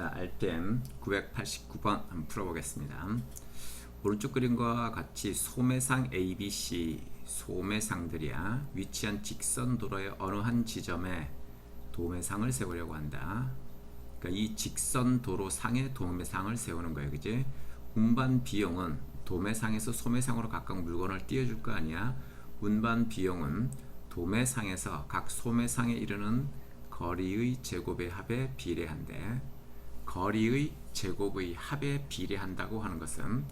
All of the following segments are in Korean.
자, 알템 989번 한번 풀어보겠습니다. 오른쪽 그림과 같이 소매상 ABC 소매상들이야 위치한 직선 도로의 어느 한 지점에 도매상을 세우려고 한다. 그러니까 이 직선 도로 상에 도매상을 세우는 거예요, 그지? 운반 비용은 도매상에서 소매상으로 각각 물건을 띄워줄 거 아니야. 운반 비용은 도매상에서 각 소매상에 이르는 거리의 제곱의 합에 비례한대. 거리의 제곱의 합에 비례한다고 하는 것은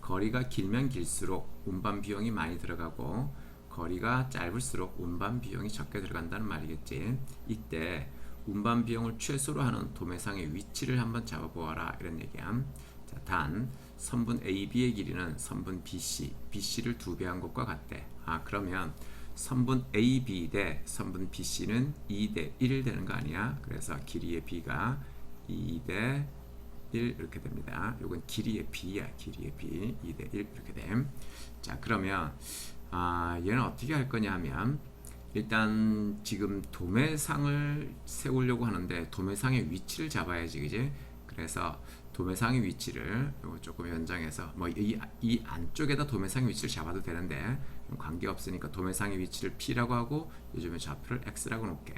거리가 길면 길수록 운반 비용이 많이 들어가고 거리가 짧을수록 운반 비용이 적게 들어간다는 말이겠지. 이때 운반 비용을 최소로 하는 도매상의 위치를 한번 잡아보아라 이런 얘기야. 자, 단 선분 AB의 길이는 선분 BC, BC를 두 배 한 것과 같대. 아 그러면 선분 AB 대 선분 BC는 2 대 1 되는 거 아니야? 그래서 길이의 B가 2대 1 이렇게 됩니다. 요건 길이의 B야. 길이의 B 2대 1 이렇게 됨. 자 그러면 아 얘는 어떻게 할 거냐 하면 일단 지금 도매상을 세우려고 하는데 도매상의 위치를 잡아야지 그지? 그래서 도매상의 위치를 조금 연장해서 뭐이 이 안쪽에다 도매상의 위치를 잡아도 되는데 관계 없으니까 도매상의 위치를 P라고 하고 요즘에 좌표를 X라고 놓게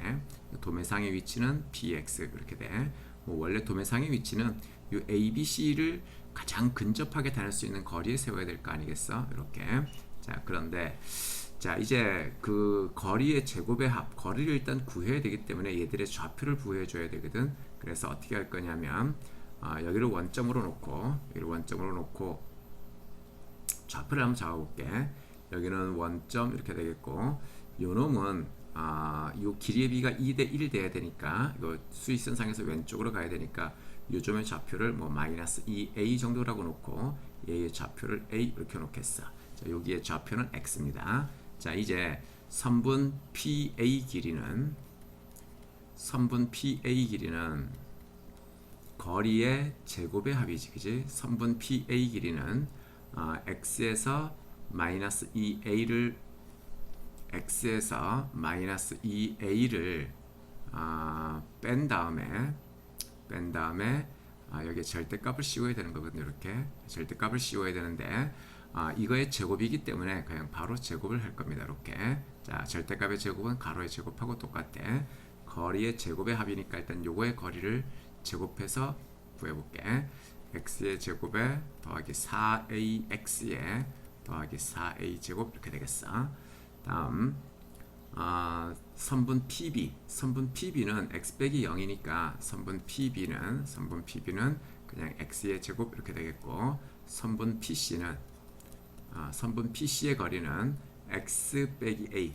도매상의 위치는 PX 이렇게 돼. 뭐 원래 도매상의 위치는 이 ABC를 가장 근접하게 다닐 수 있는 거리에 세워야 될 거 아니겠어? 이렇게. 자, 그런데 자, 이제 그 거리의 제곱의 합, 거리를 일단 구해야 되기 때문에 얘들의 좌표를 구해 줘야 되거든. 그래서 어떻게 할 거냐면 아, 여기를 원점으로 놓고 여기를 원점으로 놓고 좌표를 한번 잡아 볼게. 여기는 원점 이렇게 되겠고 요 놈은 아, 요 길이의 비가 2대 1 돼야 되니까 이거 수익선상에서 왼쪽으로 가야 되니까 요점의 좌표를 뭐 마이너스 2a 정도라고 놓고 얘의 좌표를 a 이렇게 놓겠어. 자, 여기의 좌표는 x입니다. 자, 이제 선분 PA 길이는 선분 PA 길이는 거리의 제곱의 합이지, 그지? 선분 PA 길이는 어, x에서 마이너스 2a를 x에서 마이너스 2a를 어, 뺀 다음에 뺀 다음에 아, 여기에 절대값을 씌워야 되는 거거든요. 이렇게 절대값을 씌워야 되는데 아, 이거의 제곱이기 때문에 그냥 바로 제곱을 할 겁니다. 이렇게 자 절대값의 제곱은 가로의 제곱하고 똑같대. 거리의 제곱의 합이니까 일단 요거의 거리를 제곱해서 구해볼게. x의 제곱에 더하기 4ax에 더하기 4a 제곱 이렇게 되겠어. 다음 아, 선분 PB, 선분 PB는 x 빼기 0이니까 선분 PB는 선분 PB는 그냥 x의 제곱 이렇게 되겠고 선분 PC는 아, 선분 PC의 거리는 x 빼기 a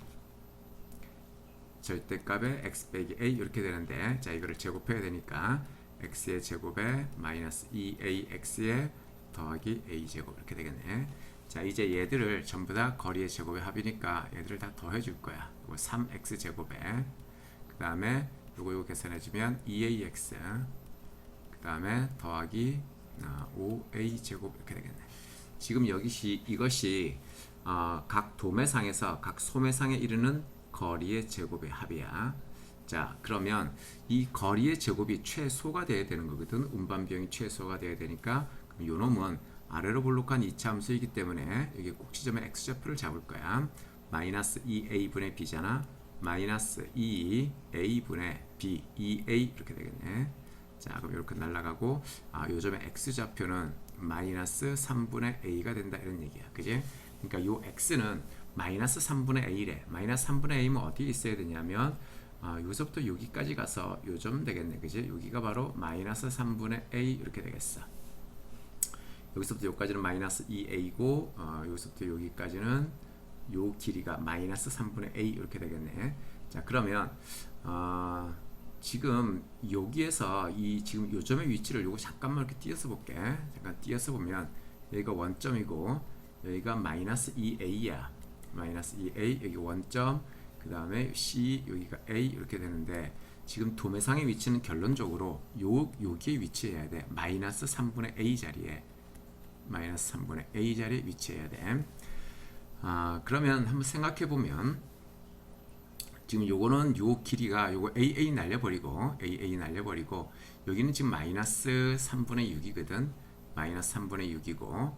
절대값의 x 빼기 a 이렇게 되는데 자 이거를 제곱해야 되니까 x의 제곱에 마이너스 2ax에 더하기 a 제곱 이렇게 되겠네. 자 이제 얘들을 전부 다 거리의 제곱의 합이니까 얘들을 다 더해 줄 거야. 이거 3x 제곱에 그 다음에 요거 요거 계산해주면 2ax 그 다음에 더하기 5a 제곱 이렇게 되겠네. 지금 여기시 이것이 어, 각 도매상에서 각 소매상에 이르는 거리의 제곱의 합이야. 자 그러면 이 거리의 제곱이 최소가 돼야 되는 거거든. 운반 비용이 최소가 돼야 되니까 그럼 요 놈은 아래로 볼록한 이차 함수이기 때문에 여기 꼭지점에 x좌표를 잡을 거야. 마이너스 2a분의 b잖아. 마이너스 2a분의 b, 2a 이렇게 되겠네. 자 그럼 이렇게 날라가고 아, 요점의 x좌표는 마이너스 3분의 a가 된다 이런 얘기야. 그지? 그러니까 요 x는 마이너스 3분의 a래. 마이너스 3분의 a면 어디에 있어야 되냐면 아, 여기서부터 여기까지 가서 요점 되겠네. 그지? 여기가 바로 마이너스 3분의 a 이렇게 되겠어. 여기서부터 여기까지는 마이너스 2a고 어, 여기서부터 여기까지는 요 길이가 마이너스 3분의 a 이렇게 되겠네. 자 그러면 어, 지금 여기에서 이 지금 요점의 위치를 요거 잠깐만 이렇게 띄어서 볼게. 잠깐 띄어서 보면 여기가 원점이고 여기가 마이너스 2a야. 마이너스 2a 여기 원점 그 다음에 c 여기가 a 이렇게 되는데 지금 도매상의 위치는 결론적으로 요 여기에 위치해야 돼. 마이너스 3분의 a 자리에 마이너스 3분의 a 자리에 위치해야 돼. 아, 그러면 한번 생각해 보면 지금 요거는 요 길이가 요거 AA 날려버리고 AA 날려버리고 여기는 지금 마이너스 3분의 6이거든. 마이너스 3분의 6이고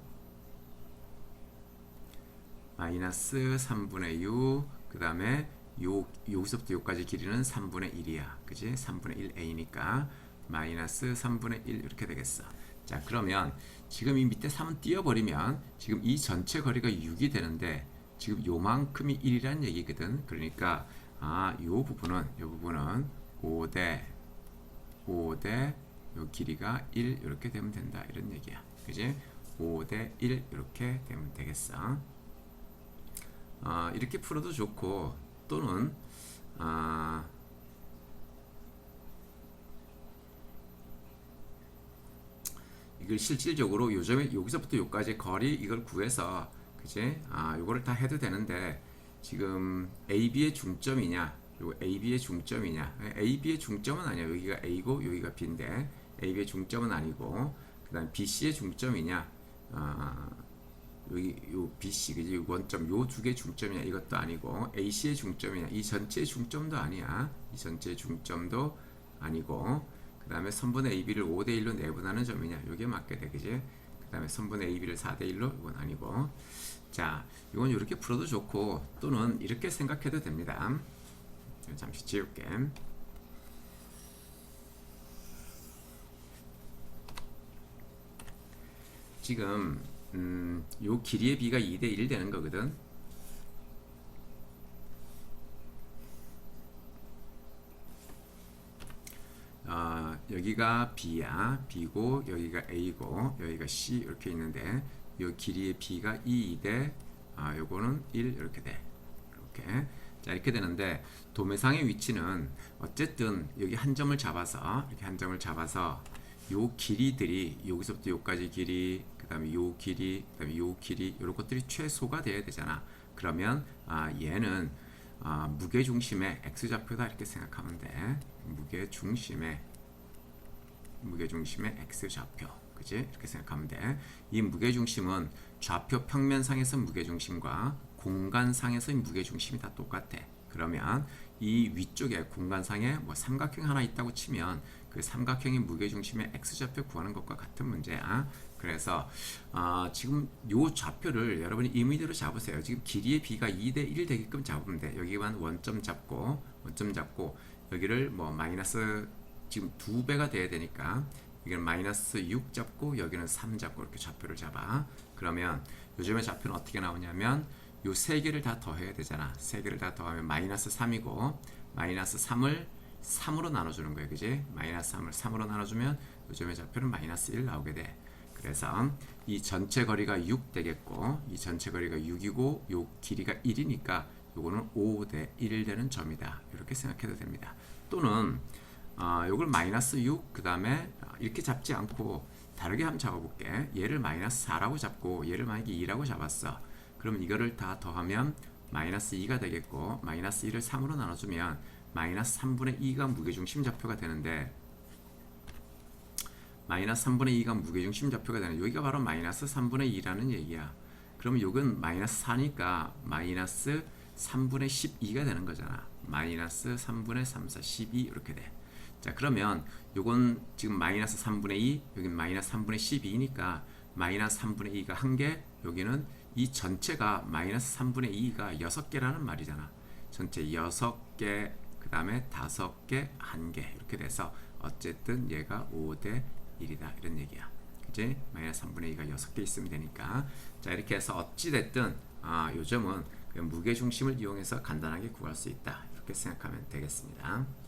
마이너스 3분의 6 그 다음에 요 여기서부터 여기까지 길이는 3분의 1이야. 그지? 3분의 1a니까 마이너스 3분의 1 이렇게 되겠어 자 그러면 지금 이 밑에 3은 띄어버리면 지금 이 전체 거리가 6이 되는데 지금 요만큼이 1이라는 얘기거든. 그러니까 아요 부분은 요 부분은 5대 5대 요 길이가 1 이렇게 되면 된다. 이런 얘기야. 그지? 5대 1 이렇게 되면 되겠어. 아, 이렇게 풀어도 좋고 또는 아, 이걸 실질적으로 요즘에 여기서부터 여기까지 거리 이걸 구해서 그지? 아, 요거를 다 해도 되는데 지금 AB의 중점이냐? 요 AB의 중점이냐? AB의 중점은 아니야. 여기가 A고 여기가 B인데 AB의 중점은 아니고 그다음 BC의 중점이냐? 아, 여기 요 BC 그지 원점 요 두 개 중점이냐 이것도 아니고 AC의 중점이냐 이 전체의 중점도 아니야 이 전체의 중점도 아니고 그 다음에 선분의 AB를 5대 1로 내분하는 점이냐? 요게 맞게 돼 그지? 그 다음에 선분의 AB를 4대 1로 이건 아니고. 자 이건 이렇게 풀어도 좋고 또는 이렇게 생각해도 됩니다. 잠시 지울게. 지금 음, 요 길이의 비가 2대 1 되는 거거든. 어, 여기가 B야. B고 여기가 A고 여기가 C 이렇게 있는데 요 길이의 B가 2대 아, 요거는 1 이렇게 돼. 이렇게. 자, 이렇게 되는데 도매상의 위치는 어쨌든 여기 한 점을 잡아서 이렇게 한 점을 잡아서 요 길이들이 여기서부터 여기까지 길이 그 다음에 요 길이 그 다음에 요 길이 이런 것들이 최소가 돼야 되잖아. 그러면 아 얘는 아 무게 중심의 x 좌표다 이렇게 생각하면 돼. 무게 중심의 무게 중심의 x 좌표. 그지? 이렇게 생각하면 돼. 이 무게 중심은 좌표 평면상에서 무게 중심과 공간상에서의 무게 중심이 다 똑같아. 그러면 이 위쪽에 공간상에 뭐 삼각형 하나 있다고 치면 그 삼각형의 무게 중심의 x 좌표 구하는 것과 같은 문제야. 그래서 어, 지금 요 좌표를 여러분이 임의대로 잡으세요. 지금 길이의 b가 2대 1 되게끔 잡으면 돼. 여기만 원점 잡고 원점 잡고 여기를 뭐 마이너스 지금 두 배가 돼야 되니까 여기는 마이너스 6 잡고 여기는 3 잡고 이렇게 좌표를 잡아. 그러면 요즘에 좌표는 어떻게 나오냐면 요 세 개를 다 더해야 되잖아. 세 개를 다 더하면 마이너스 3이고 마이너스 3을 3으로 나눠주는 거예요. 그지? 마이너스 3을 3으로 나눠주면 요즘의 좌표는 마이너스 1 나오게 돼. 그래서 이 전체 거리가 6 되겠고 이 전체 거리가 6이고 요 길이가 1이니까 요거는 5 대 1 되는 점이다. 이렇게 생각해도 됩니다. 또는 어, 요걸 마이너스 6 그 다음에 이렇게 잡지 않고 다르게 한번 잡아볼게. 얘를 마이너스 4라고 잡고 얘를 만약에 2라고 잡았어. 그럼 이거를 다 더하면 마이너스 2가 되겠고 마이너스 1을 3으로 나눠주면 마이너스 3분의 2가 무게중심 좌표가 되는데 마이너스 3분의 2가 무게중심 좌표가 되는 여기가 바로 마이너스 3분의 2라는 얘기야. 그러면 요건 마이너스 4니까 마이너스 3분의 12가 되는 거잖아. 마이너스 3분의 3, 4, 12 이렇게 돼. 자 그러면 요건 지금 마이너스 3분의 2 여기 마이너스 3분의 12니까 마이너스 3분의 2가 한개 여기는 이 전체가 마이너스 3분의 2가 6개라는 말이잖아. 전체 6개 그 다음에 5개, 1개 이렇게 돼서 어쨌든 얘가 5대 1이다 이런 얘기야. 그지? 마이너스 3분의 2가 6개 있으면 되니까 자 이렇게 해서 어찌됐든 아, 요점은 그 무게중심을 이용해서 간단하게 구할 수 있다 이렇게 생각하면 되겠습니다.